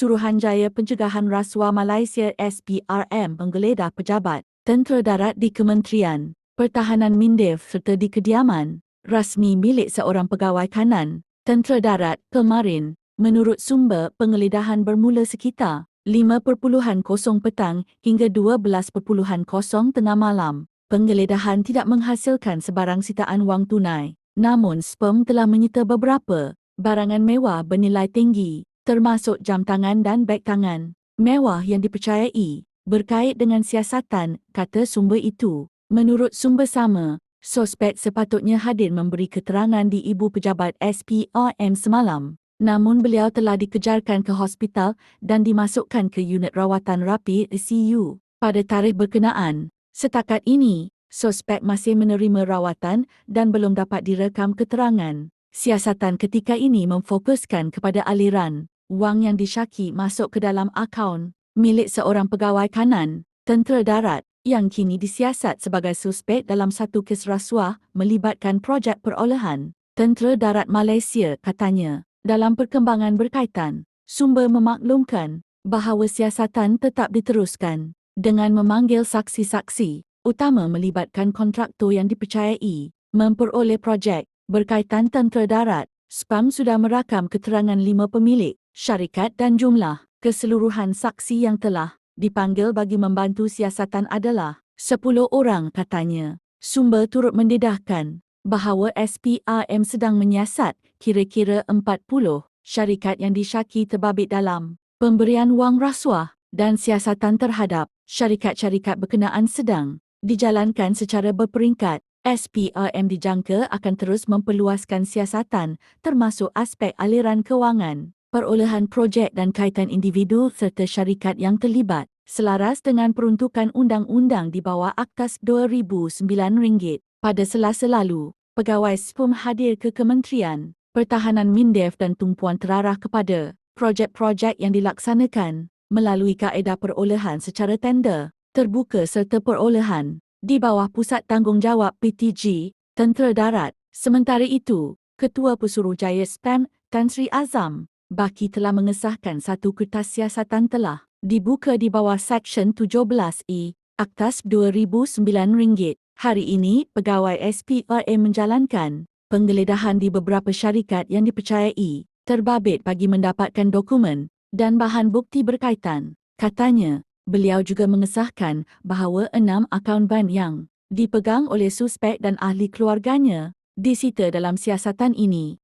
Suruhanjaya Pencegahan Rasuah Malaysia SPRM menggeledah pejabat tentera darat di Kementerian Pertahanan Mindef serta di kediaman rasmi milik seorang pegawai kanan tentera darat kemarin menurut sumber penggeledahan bermula sekitar 5.0 petang hingga 12.0 tengah malam. Penggeledahan tidak menghasilkan sebarang sitaan wang tunai. Namun sperm telah menyita beberapa barangan mewah bernilai tinggi termasuk jam tangan dan beg tangan mewah yang dipercayai berkait dengan siasatan, kata sumber itu. Menurut sumber sama, Sospek sepatutnya hadir memberi keterangan di Ibu Pejabat SPRM semalam. Namun beliau telah dikejarkan ke hospital dan dimasukkan ke unit rawatan rapi ICU pada tarikh berkenaan. Setakat ini, sospek masih menerima rawatan dan belum dapat direkam keterangan. Siasatan ketika ini memfokuskan kepada aliran wang yang disyaki masuk ke dalam akaun milik seorang pegawai kanan, tentera darat yang kini disiasat sebagai suspek dalam satu kes rasuah melibatkan projek perolehan tentera darat Malaysia katanya. Dalam perkembangan berkaitan, sumber memaklumkan bahawa siasatan tetap diteruskan dengan memanggil saksi-saksi utama melibatkan kontraktor yang dipercayai memperoleh projek berkaitan tentera darat. SPAM sudah merakam keterangan lima pemilik, syarikat dan jumlah keseluruhan saksi yang telah dipanggil bagi membantu siasatan adalah 10 orang katanya. Sumber turut mendedahkan bahawa SPRM sedang menyiasat kira-kira 40 syarikat yang disyaki terbabit dalam pemberian wang rasuah dan siasatan terhadap syarikat-syarikat berkenaan sedang dijalankan secara berperingkat. SPRM dijangka akan terus memperluaskan siasatan termasuk aspek aliran kewangan perolehan projek dan kaitan individu serta syarikat yang terlibat selaras dengan peruntukan undang-undang di bawah Aktas 2009 ringgit. Pada selasa lalu, pegawai SPUM hadir ke Kementerian Pertahanan Mindef dan tumpuan terarah kepada projek-projek yang dilaksanakan melalui kaedah perolehan secara tender, terbuka serta perolehan di bawah Pusat Tanggungjawab PTG, Tentera Darat. Sementara itu, Ketua Pesuruhjaya SPAM Tan Sri Azam Baki telah mengesahkan satu kertas siasatan telah dibuka di bawah Seksyen 17E, Aktas RM2,009. Hari ini, pegawai SPRA menjalankan penggeledahan di beberapa syarikat yang dipercayai terbabit bagi mendapatkan dokumen dan bahan bukti berkaitan. Katanya, beliau juga mengesahkan bahawa enam akaun bank yang dipegang oleh suspek dan ahli keluarganya disita dalam siasatan ini.